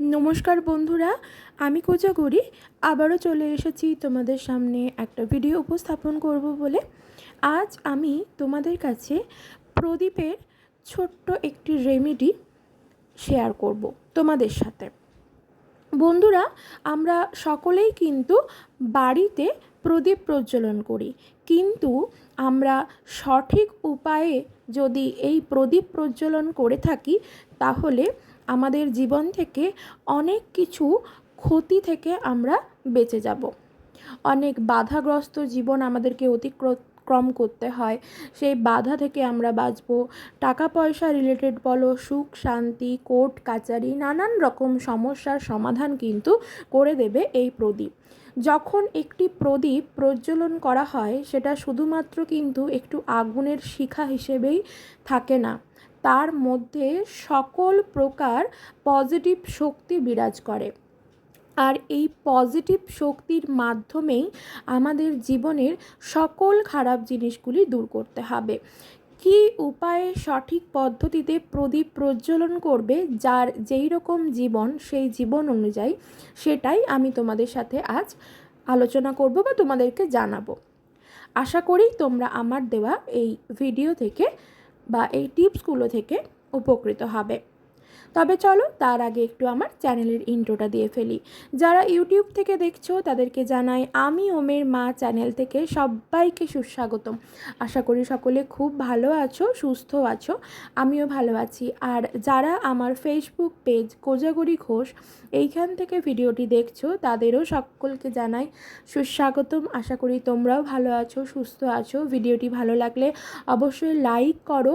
নমস্কার বন্ধুরা, আমি কোজাগরি। আবারও চলে এসেছি তোমাদের সামনে একটা ভিডিও উপস্থাপন করব বলে। আজ আমি তোমাদের কাছে প্রদীপের ছোট্ট একটি রেমেডি শেয়ার করব তোমাদের সাথে। বন্ধুরা, আমরা সকলেই কিন্তু বাড়িতে প্রদীপ প্রজ্বলন করি। কিন্তু আমরা সঠিক উপায়ে যদি এই প্রদীপ প্রজ্বলন করে থাকি, তাহলে আমাদের জীবন থেকে অনেক কিছু ক্ষতি থেকে আমরা বেঁচে যাব। অনেক বাধাগ্রস্ত জীবন আমাদেরকে অতিক্রম করতে হয়। সেই বাধা থেকে আমরা বাঁচব। টাকা পয়সা রিলেটেড বলো, সুখ, শান্তি কোর্ট কাচারি, নানান রকম সমস্যার সমাধান কিন্তু করে দেবে এই প্রদীপ। যখন একটি প্রদীপ প্রজ্বলন করা হয়, সেটা শুধুমাত্র কিন্তু একটু আগুনের শিখা হিসেবেই থাকে না। তার মধ্যে সকল প্রকার পজিটিভ শক্তি বিরাজ করে। আর এই পজিটিভ শক্তির মাধ্যমেই আমাদের জীবনের সকল খারাপ জিনিসগুলি দূর করতে হবে। কি উপায়ে সঠিক পদ্ধতিতে প্রদীপ প্রজ্বলন করবে যার যেই রকম জীবন সেই জীবন অনুযায়ী সেটাই আমি তোমাদের সাথে আজ আলোচনা করব বা তোমাদেরকে জানাব। আশা করি তোমরা আমার দেওয়া এই ভিডিও থেকে বা এই টিপসগুলো থেকে উপকৃত হবে। তবে চলো তার আগে একটু আমার চ্যানেলের ইন্ট্রোটা দিয়ে ফেলি। যারা ইউটিউব থেকে দেখছ, তাদেরকে জানাই আমি ওমের মা চ্যানেল থেকে সবাইকে সুস্বাগতম। আশা করি সকলে খুব ভালো আছো, সুস্থ আছো, আমিও ভালো আছি। আর যারা আমার ফেসবুক পেজ কোজাগরি ঘোষ, এইখান থেকে ভিডিওটি দেখছ, তাদেরও সকলকে জানাই সুস্বাগতম। আশা করি তোমরাও ভালো আছো, সুস্থ আছো। ভিডিওটি ভালো লাগলে অবশ্যই লাইক করো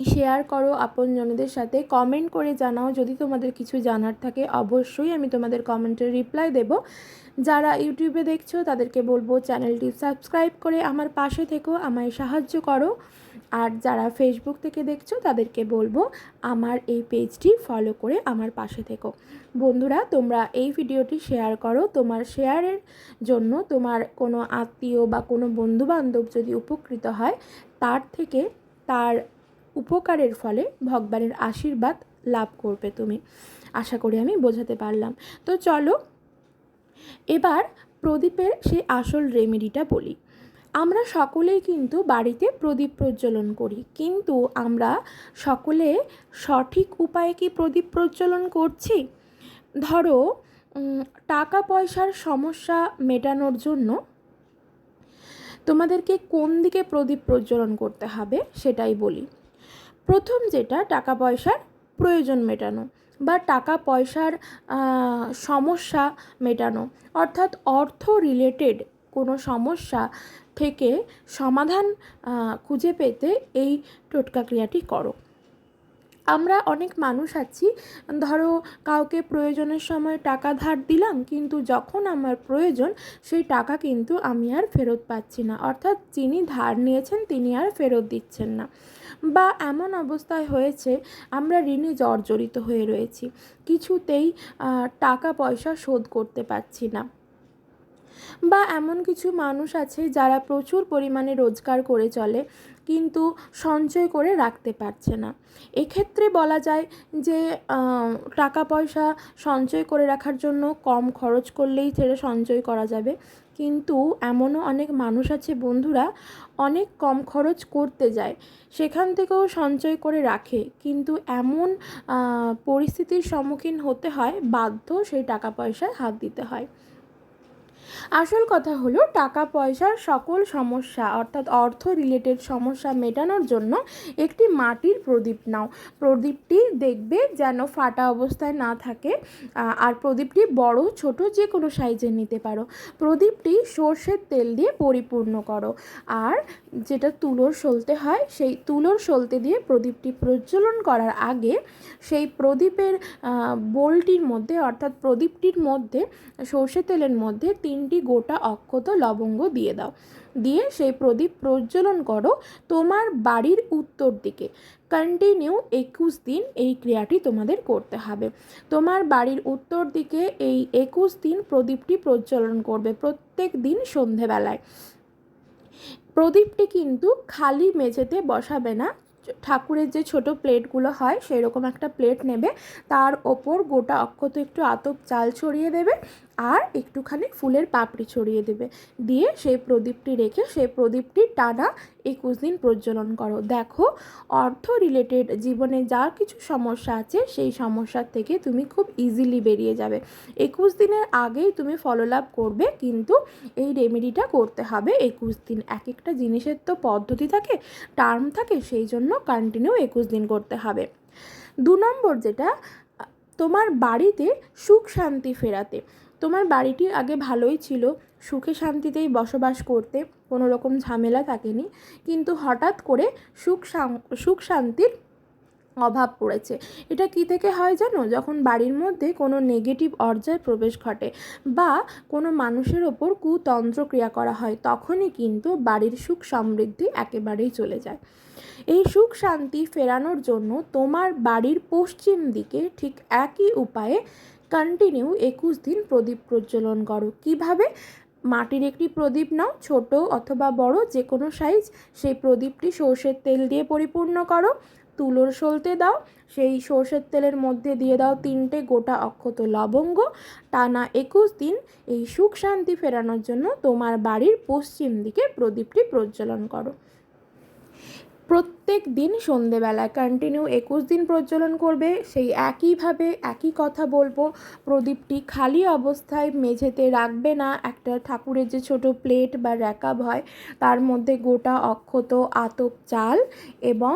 শেয়ার করো আপনজনদের সাথে। কমেন্ট করে জানাও, যদি তোমাদের কিছু জানার থাকে, অবশ্যই আমি তোমাদের কমেন্টের রিপ্লাই দেব। যারা ইউটিউবে দেখছ, তাদেরকে বলব চ্যানেলটি সাবস্ক্রাইব করে আমার পাশে থেকো, আমায় সাহায্য করো। আর যারা ফেসবুক থেকে দেখছ, তাদেরকে বলব আমার এই পেজটি ফলো করে আমার পাশে থেকো। বন্ধুরা, তোমরা এই ভিডিওটি শেয়ার করো। তোমার শেয়ারের জন্য তোমার কোনো আত্মীয় বা কোনো বন্ধুবান্ধব যদি উপকৃত হয়, তার থেকে তার উপকারের ফলে ভগবানের আশীর্বাদ লাভ করবে তুমি। আশা করি আমি বোঝাতে পারলাম। তো চলো, এবার প্রদীপের সেই আসল রেমেডিটা বলি। আমরা সকলেই কিন্তু বাড়িতে প্রদীপ প্রজ্বলন করি, কিন্তু আমরা সকলে সঠিক উপায়ে কি প্রদীপ প্রজ্বলন করছি? ধরো টাকা পয়সার সমস্যা মেটানোর জন্য তোমাদেরকে কোন দিকে প্রদীপ প্রজ্বলন করতে হবে সেটাই বলি। প্রথম যেটা টাকা পয়সার প্রয়োজন মেটানো বা টাকা পয়সার সমস্যা মেটানো। অর্থাৎ অর্থ রিলেটেড কোনো সমস্যা থেকে সমাধান খুঁজে পেতে এই টোটকা ক্রিয়াটি করো। আমরা অনেক মানুষ আছি, ধরো কাউকে প্রয়োজনের সময় টাকা ধার দিলাম, কিন্তু যখন আমার প্রয়োজন, সেই টাকা কিন্তু আমি আর ফেরত পাচ্ছি না। অর্থাৎ যিনি ধার নিয়েছেন, তিনি আর ফেরত দিচ্ছেন না। বা এমন অবস্থায় হয়েছে, আমরা ঋণে জর্জরিত হয়ে রয়েছি। কিছুতেই টাকা পয়সা শোধ করতে পারছি না। বা এমন কিছু মানুষ আছে যারা প্রচুর পরিমাণে রোজগার করে চলে কিন্তু সঞ্চয় করে রাখতে পারছে না। এক্ষেত্রে বলা যায় যে টাকা পয়সা সঞ্চয় করে রাখার জন্য কম খরচ করলেই ছেড়ে সঞ্চয় করা যাবে। কিন্তু এমনও অনেক মানুষ আছে, বন্ধুরা, অনেক কম খরচ করতে যায়, সেখান থেকেও সঞ্চয় করে রাখে। কিন্তু এমন পরিস্থিতির সম্মুখীন হতে হয়, বাধ্য সেই টাকা পয়সায় হাত দিতে হয়। আসল কথা হলো টাকা পয়সার সকল সমস্যা, অর্থাৎ অর্থ রিলেটেড সমস্যা মেটানোর জন্য একটি মাটির প্রদীপ নাও। প্রদীপটি দেখবে যেন ফাটা অবস্থায় না থাকে আর প্রদীপটি বড়, ছোট যে কোনো সাইজের নিতে পারো। প্রদীপটি সর্ষের তেল দিয়ে পরিপূর্ণ করো, আর যেটা তুলোর সলতে হয়, সেই তুলোর সলতে দিয়ে প্রদীপটি প্রজ্বলন করার আগে সেই প্রদীপের বোলটির মধ্যে, অর্থাৎ প্রদীপটির মধ্যে সর্ষে তেলের মধ্যে তিনটি গোটা অক্ষত লবঙ্গ দিয়ে দাও। দিয়ে সেই প্রদীপ প্রজ্বলন করো তোমার বাড়ির উত্তর দিকে। কন্টিনিউ একুশ দিন এই ক্রিয়াটি তোমাদের করতে হবে। তোমার বাড়ির উত্তর দিকে এই একুশ দিন প্রদীপটি প্রজ্বলন করবে প্রত্যেক দিন সন্ধেবেলায়। প্রদীপটি কিন্তু খালি মেঝেতে বসাবে না। ঠাকুরের যে ছোট প্লেটগুলো হয় সেরকম একটা প্লেট নেবে। তার ওপর গোটা অক্ষত একটু আতপ চাল ছড়িয়ে দেবে। আর একটুখানি ফুলের পাপড়ি ছড়িয়ে দেবে। দিয়ে সেই প্রদীপটি রেখে সেই প্রদীপটি টানা একুশ দিন প্রজ্বলন করো। দেখো, অর্থ রিলেটেড জীবনে যা কিছু সমস্যা আছে, সেই সমস্যার থেকে তুমি খুব ইজিলি বেরিয়ে যাবে। একুশ দিনের আগেই তুমি ফলোলাভ করবে, কিন্তু এই রেমেডিটা করতে হবে একুশ দিন। এক একটা জিনিসের তো পদ্ধতি থাকে টার্ম থাকে, সেই জন্য কন্টিনিউ একুশ দিন করতে হবে। দু নম্বর যেটা, তোমার বাড়িতে সুখ শান্তি ফেরাতে। তোমার বাড়িটি আগে ভালোই ছিল। সুখে শান্তিতেই বসবাস করতে কোনো রকম ঝামেলা থাকেনি। কিন্তু হঠাৎ করে সুখ সুখ শান্তির অভাব পড়েছে। এটা কি থেকে হয় জানো? যখন বাড়ির মধ্যে কোনো নেগেটিভ অর্জায় প্রবেশ ঘটে বা কোনো মানুষের ওপর কুতন্ত্র ক্রিয়া করা হয়, তখনই কিন্তু বাড়ির সুখ সমৃদ্ধি একেবারেই চলে যায়। এই সুখ শান্তি ফেরানোর জন্য তোমার বাড়ির পশ্চিম দিকে ঠিক একই উপায়ে কন্টিনিউ একুশ দিন প্রদীপ প্রজ্বলন করো। কীভাবে? মাটির একটি প্রদীপ নাও, ছোট অথবা বড় যে কোনো সাইজ সেই প্রদীপটি সর্ষের তেল দিয়ে পরিপূর্ণ করো। তুলোর সলতে দাও। সেই সর্ষের তেলের মধ্যে দিয়ে দাও তিনটে গোটা অক্ষত লবঙ্গ। টানা একুশ দিন এই সুখ শান্তি ফেরানোর জন্য তোমার বাড়ির পশ্চিম দিকে প্রদীপটি প্রজ্বলন করো। প্রত্যেক দিন সন্ধেবেলায় কন্টিনিউ একুশ দিন প্রজ্বলন করবে, সেই একইভাবে একই কথা বলব। প্রদীপটি খালি অবস্থায় মেঝেতে রাখবে না, একটা ঠাকুরের যে ছোট প্লেট বা র্যাকাব হয়, তার মধ্যে গোটা অক্ষত আতপ চাল এবং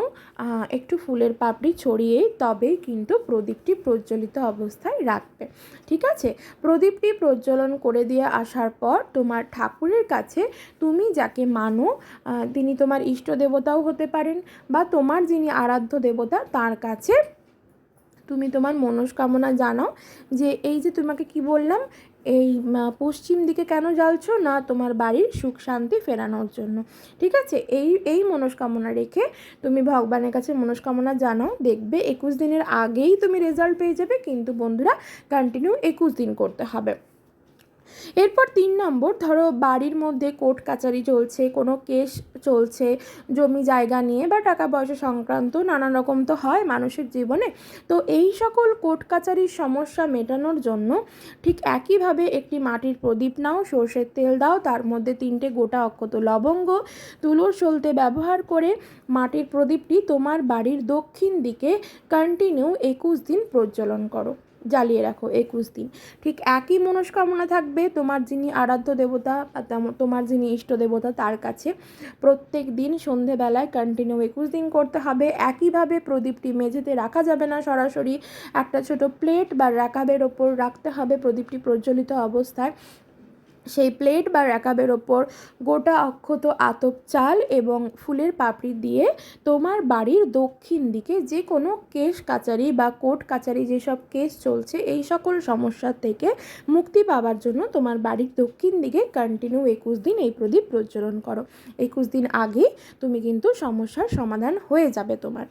একটু ফুলের পাপড়ি ছড়িয়ে তবেই কিন্তু প্রদীপটি প্রজ্বলিত অবস্থায় রাখবে। ঠিক আছে? প্রদীপটি প্রজ্বলন করে দিয়ে আসার পর তোমার ঠাকুরের কাছে তুমি যাকে মানো তিনি তোমার ইষ্ট দেবতাও হতে পারেন বা তোমার যিনি আরাধ্য দেবতা, তার কাছে তুমি তোমার মনস্কামনা জানাও যে এই যে তোমাকে কি বললাম, এই পশ্চিম দিকে কেন জ্বালছো না তোমার বাড়ির সুখ শান্তি ফেরানোর জন্য। ঠিক আছে? এই এই মনস্কামনা রেখে তুমি ভগবানের কাছে মনস্কামনা জানাও, দেখবে একুশ দিনের আগেই তুমি রেজাল্ট পেয়ে যাবে, কিন্তু বন্ধুরা কন্টিনিউ একুশ দিন করতে হবে। এরপর তিন নম্বর, ধরো বাড়ির মধ্যে কোর্ট কাচারি চলছে, কোনো কেস চলছে, জমি জায়গা নিয়ে বা টাকা পয়সা সংক্রান্ত নানা রকম তো হয় মানুষের জীবনে। তো এই সকল কোর্ট কাচারির সমস্যা মেটানোর জন্য ঠিক একইভাবে একটি মাটির প্রদীপ নাও, সর্ষের তেল দাও, তার মধ্যে তিনটে গোটা অক্ষত লবঙ্গ, তুলোর সলতে ব্যবহার করে মাটির প্রদীপটি তোমার বাড়ির দক্ষিণ দিকে কন্টিনিউ একুশ দিন প্রজ্বলন করো। জ্বালিয়ে রাখো একুশ দিন। ঠিক একই মনস্কামনা থাকবে তোমার যিনি আরাধ্য দেবতা তোমার যিনি ইষ্ট দেবতা তার কাছে। প্রত্যেক দিন সন্ধেবেলায় কন্টিনিউ একুশ দিন করতে হবে। একইভাবে প্রদীপটি মেঝেতে রাখা যাবে না সরাসরি। একটা ছোট প্লেট বা রাকাবের ওপর রাখতে হবে। প্রদীপটি প্রজ্বলিত অবস্থায় সেই প্লেট বা র্যাকাবের ওপর গোটা অক্ষত আতপ চাল এবং ফুলের পাপড়ি দিয়ে তোমার বাড়ির দক্ষিণ দিকে যে কোনো কেস কাচারি বা কোর্ট কাচারি যেসব কেস চলছে, এই সকল সমস্যার থেকে মুক্তি পাওয়ার জন্য তোমার বাড়ির দক্ষিণ দিকে কন্টিনিউ একুশ দিন এই প্রদীপ প্রজ্বলন করো। একুশ দিন আগে তুমি কিন্তু সমস্যার সমাধান হয়ে যাবে তোমার।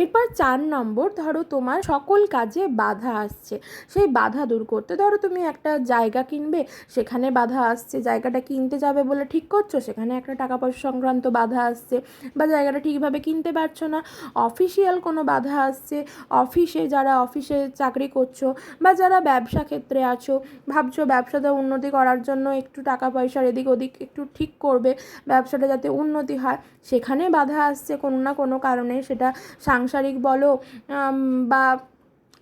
এরপর চার নম্বর, ধরো তোমার সকল কাজে বাধা আসছে। সেই বাধা দূর করতে, ধরো তুমি একটা জায়গা কিনবে, সেখানে বাধা আসছে, জায়গাটা কিনতে যাবে বলে ঠিক করছ? সেখানে একটা টাকা পয়সা সংক্রান্ত বাধা আসছে বা জায়গাটা ঠিকভাবে কিনতে পারছ না, অফিসিয়াল কোনো বাধা আসছে, অফিসে যারা অফিসে চাকরি করছ বা যারা ব্যবসা ক্ষেত্রে আছো, ভাবছ ব্যবসাতে উন্নতি করার জন্য একটু টাকা পয়সার এদিক ওদিক একটু ঠিক করবে, ব্যবসাটা যাতে উন্নতি হয়, সেখানে বাধা আসছে কোনো না কোনো কারণে, সেটা সাংসারিক বলো বা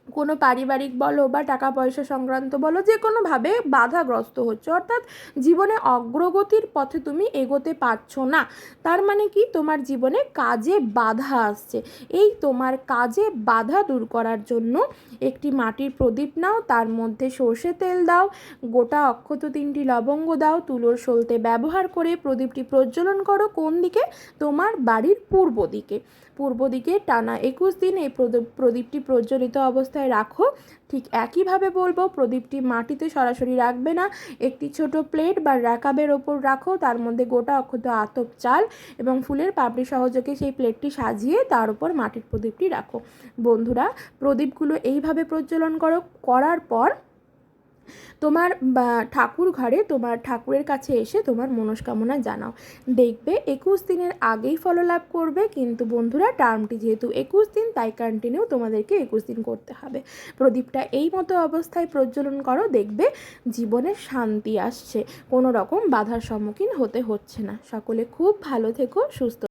কোনো পারিবারিক বলো বা টাকা পয়সা সংক্রান্ত বলো যে কোনোভাবে বাধাগ্রস্ত হচ্ছে। অর্থাৎ জীবনে অগ্রগতির পথে তুমি এগোতে পারছ না। তার মানে কি? তোমার জীবনে কাজে বাধা আসছে। এই তোমার কাজে বাধা দূর করার জন্য একটি মাটির প্রদীপ নাও, তার মধ্যে সর্ষে তেল দাও, গোটা অক্ষত তিনটি লবঙ্গ দাও, তুলোর সলতে ব্যবহার করে প্রদীপটি প্রজ্বলন করো কোন দিকে? তোমার বাড়ির পূর্ব দিকে। পূর্ব দিকে টানা একুশ দিন এই প্রদীপটি প্রজ্বলিত অবস্থায় রাখো। ঠিক একইভাবে বলব, প্রদীপটি মাটিতে সরাসরি রাখবে না। একটি ছোট প্লেট বা র্যাকাবের ওপর রাখো, তার মধ্যে গোটা অক্ষত আতপ চাল এবং ফুলের পাপড়ি সহযোগে সেই প্লেটটি সাজিয়ে তার উপর মাটির প্রদীপটি রাখো। বন্ধুরা, প্রদীপগুলো এইভাবে প্রজ্বলন করো, করার পর তোমার ঠাকুর ঘরে তোমার ঠাকুরের কাছে এসে তোমার মনস্কামনা জানাও। দেখবে একুশ দিনের আগেই ফললাভ করবে, কিন্তু বন্ধুরা, টার্মটি যেহেতু একুশ দিন, তাই কন্টিনিউ তোমাদেরকে একুশ দিন করতে হবে। প্রদীপটা এই মতো অবস্থায় প্রজ্বলন করো, দেখবে জীবনে শান্তি আসছে। কোনো রকম বাধার সম্মুখীন হতে হচ্ছে না। সকলে খুব ভালো থেকো, সুস্থ